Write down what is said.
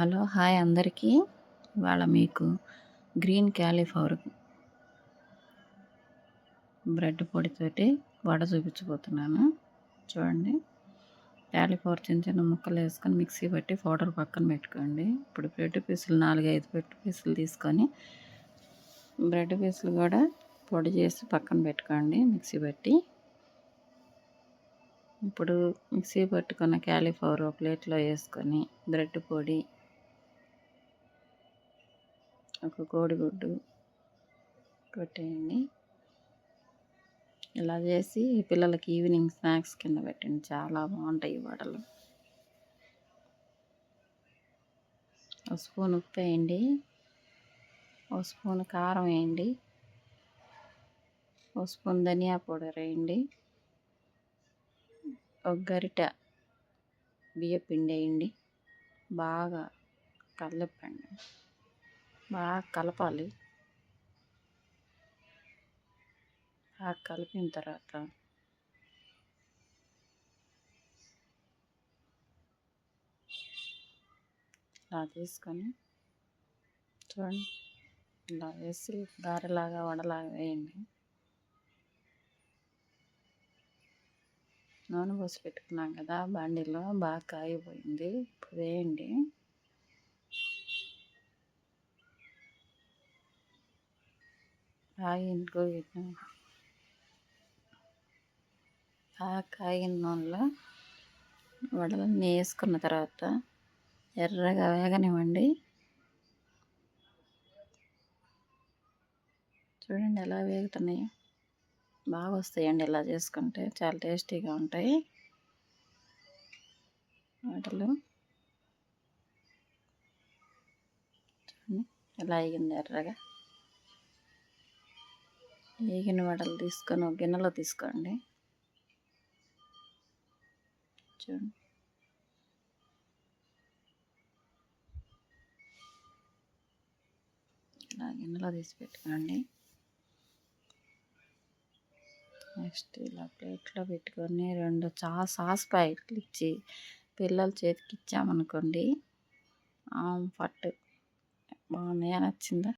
Hello hi అందరికీ. ఇవాళ మీకు గ్రీన్ క్యాలీఫ్లవర్ బ్రెడ్ పొడితోటి వడ చూపించబోతున్నాను. చూడండి. క్యాలీఫ్లవర్ చిన్న చిన్న ముక్కలు వేసుకొని మిక్సీ పట్టి పౌడర్ పక్కన పెట్టుకోండి. ఇప్పుడు బ్రెడ్ పీసులు నాలుగైదు బ్రెడ్ పీసులు తీసుకొని బ్రెడ్ పీసులు కూడా పొడి చేసి పక్కన పెట్టుకోండి మిక్సీ పట్టి. ఇప్పుడు మిక్సీ పట్టుకున్న క్యాలీఫ్లవర్ ఒక ప్లేట్లో వేసుకొని బ్రెడ్ పొడి ఒక కోడిగుడ్డు కొట్టేయండి. ఇలా చేసి పిల్లలకి ఈవినింగ్ స్నాక్స్ కింద పెట్టండి. చాలా బాగుంటాయి వడలు. ఒక స్పూన్ ఉప్పు వేయండి. ఒక స్పూన్ కారం వేయండి. ఒక స్పూన్ ధనియా పౌడర్ వేయండి. ఒక గరిట బియ్య పిండి వేయండి. బాగా కలపండి. బాగా కలపాలి. బాగా కలిపిన తర్వాత ఇలా తీసుకొని చూడండి. ఇలా వేసి గారెలాగా వడలాగా వేయండి. నూనె పోసి పెట్టుకున్నాం కదా బండిలో బాగా కాగిపోయింది. ఇప్పుడు వేయండి. కాగిన ఆ కాగిన నూనెలో వడలన్నీ వేసుకున్న తర్వాత ఎర్రగా వేగనివ్వండి. చూడండి ఎలా వేగుతున్నాయి. బాగా వస్తాయండి ఇలా చేసుకుంటే. చాలా టేస్టీగా ఉంటాయి. వడలు చూడండి ఎలా అయ్యింది ఎర్రగా. వేగిన వడలు తీసుకొని ఒక గిన్నెలో తీసుకోండి. చూడండి ఇలా గిన్నెలో తీసి పెట్టుకోండి. నెక్స్ట్ ఇలా ప్లేట్లో పెట్టుకొని రెండు చా సాస్ ప్యాకెట్లు ఇచ్చి పిల్లల చేతికి ఇచ్చామనుకోండి. పట్టు. బాగున్నాయా? నచ్చిందా?